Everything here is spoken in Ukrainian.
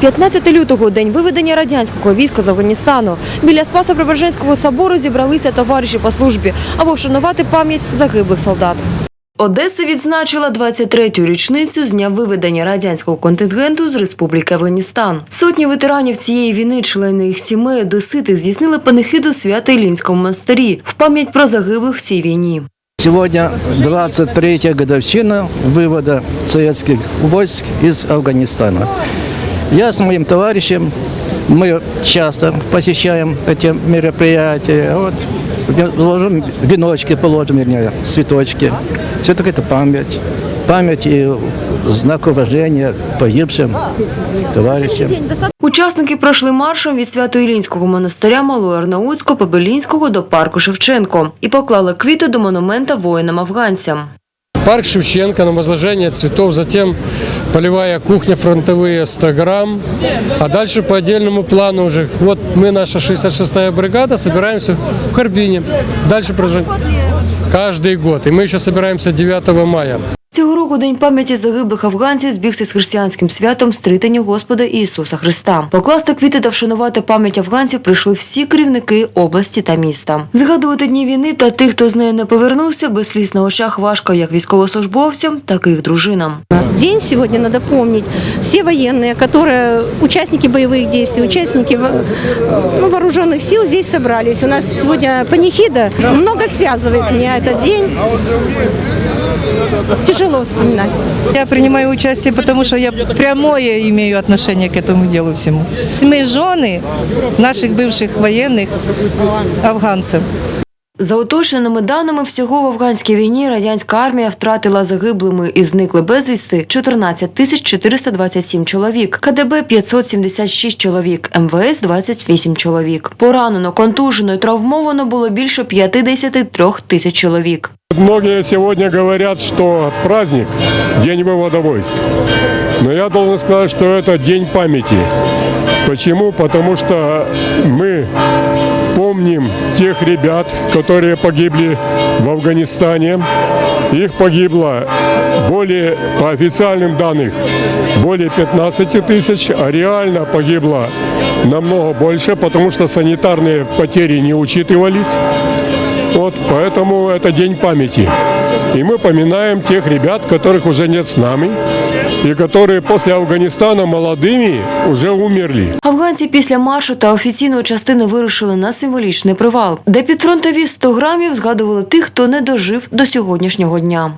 15 лютого – день виведення радянського війська з Афганістану. Біля Спасо-Преображенського собору зібралися товариші по службі, аби вшанувати пам'ять загиблих солдат. Одеса відзначила 23-ю річницю з дня виведення радянського контингенту з Республіки Афганістан. Сотні ветеранів цієї війни, члени їх сімей, одесити здійснили панихиду в Свято-Іллінському монастирі в пам'ять про загиблих в цій війні. Сегодня 23-я годовщина вывода советских войск из Афганистана. Я с моим товарищем, мы часто посещаем эти мероприятия. Вот, положим веночки, положим, вернее, цветочки. Все-таки это память. Память и знак уважения к погибшим товарищам. Учасники пройшли маршем від Свято-Ілінського монастиря Малої Арнаутського Побелінського до парку Шевченко і поклали квіти до монумента воїнам-афганцям. Парк Шевченко на возложение цветов, затем полевая кухня, фронтовые 100 грамм, а дальше по отдельному плану уже. Вот мы, наша 66-я бригада, собираемся в Харбине. Дальше продолжаем. Каждый год. И мы еще собираемся 9 мая. Цього року День пам'яті загиблих афганців збігся з християнським святом стритання Господа Ісуса Христа. Покласти квіти та вшанувати пам'ять афганців прийшли всі керівники області та міста. Згадувати дні війни та тих, хто з нею не повернувся, без сліз на очах важко як військовослужбовцям, так і їх дружинам. День сегодня надо помнить. Все военные, которые участники боевых действий, участники во- ну, вооруженных сил здесь собрались. У нас сегодня панихида. Много связывает меня этот день. Тяжело вспоминать. Я принимаю участие, потому что я прямое имею отношение к этому делу всему. Мы жены наших бывших военных афганцев. За уточненими даними, всього в афганській війні радянська армія втратила загиблими і зникли безвісти 14 тисяч 427 чоловік, КДБ 576 чоловік, МВС 28 чоловік. Поранено, контужено і травмовано було більше 53 тисяч чоловік. Многие сегодня говорят, что праздник – день вывода войск. Но я должен сказать, что это день памяти. Почему? Потому что мы помним тех ребят, которые погибли в Афганистане. Их погибло более, по официальным данным, более 15 тысяч, а реально погибло намного больше, потому что санитарные потери не учитывались. Вот, поэтому это день памяти. И мы поминаем тех ребят, которых уже нет с нами, и які після Афганистана молодими уже умерли. Афганці після маршу та офіційної частини вирушили на символічний привал, де під фронтові 100 грамів згадували тих, хто не дожив до сьогоднішнього дня.